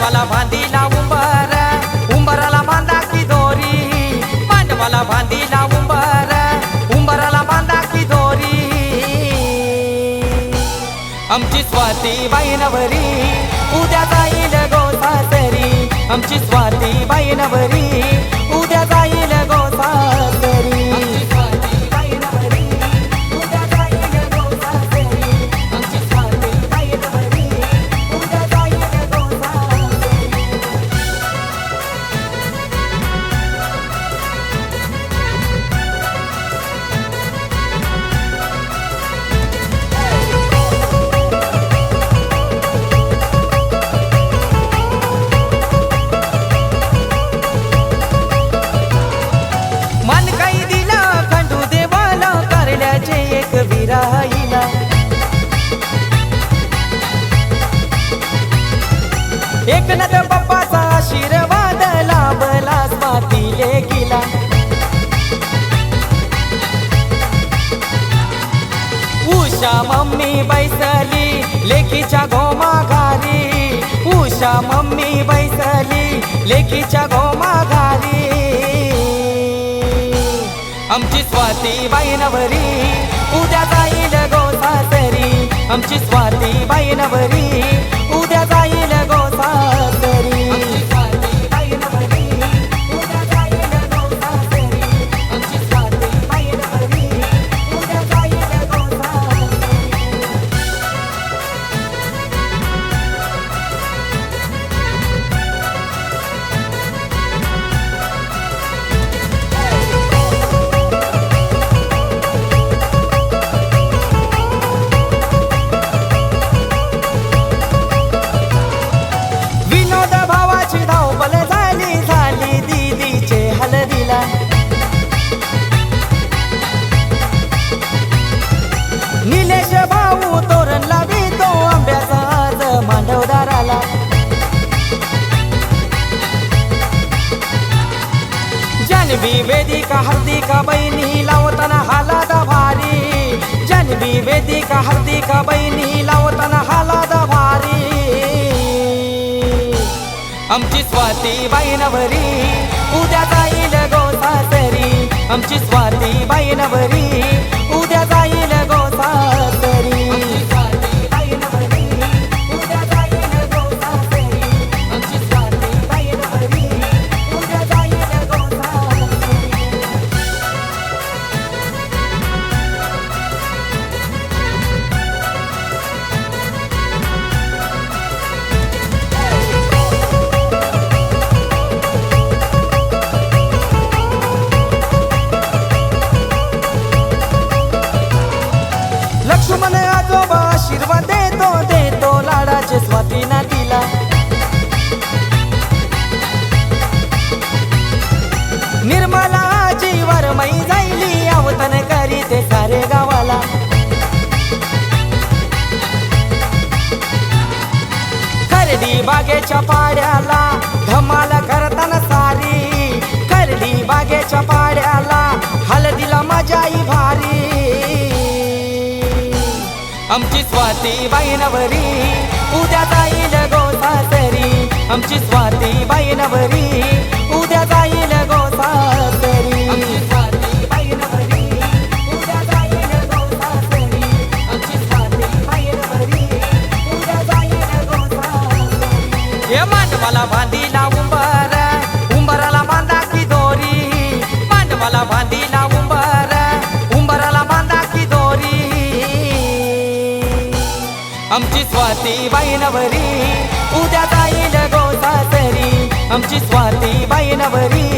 पांडवाला बांधीला उंबर उंबराला बांधा की दोरी. पांडवाला बांधीला उंबर उंबराला बांधा की दोरी. आमची स्वाती बाईनवरी उद्या जाईल गोसासरी आमची स्वाती बाईनवरी उद्या जाईल गोसा लेखीच्या लेकीच्या घाली आमची स्वाती बाईनवरी उद्या जाईल गो सासरी. आमची स्वाती बाईनवरी उद्या जाईल गो सासरी. जानवी वेदिका हर्दिका बहिणी लावताना हालादा भारी. जानवी वेदिका हर्दिका बहिणी लावताना हालादा भारी. आमची स्वाती बाईनवरी उद्या जाईल गो सासरी. आमची स्वाती बाईनवरी आजोबा आशीर्वाद देतो देतो लाडाचे स्वाती नातीला निर्मला जीवर मै जाईली अवतन करी ते सारे गावाला. खरडी बागेच्या पाड्याला धमाल करताना सारी खरडी बागेच्या आमची स्वाती बाईनवरी उद्या जाईल गो सासरी. आमची स्वाती बाईनवरी उद्या जाईल गो सासरी. हे मांडवाला बांधीला उंबर उंबराला बांधा की दोरी. मांडवाला आमची स्वाती बाईनवरी उद्या जाईल गो तरी आमची स्वाती बाईनवरी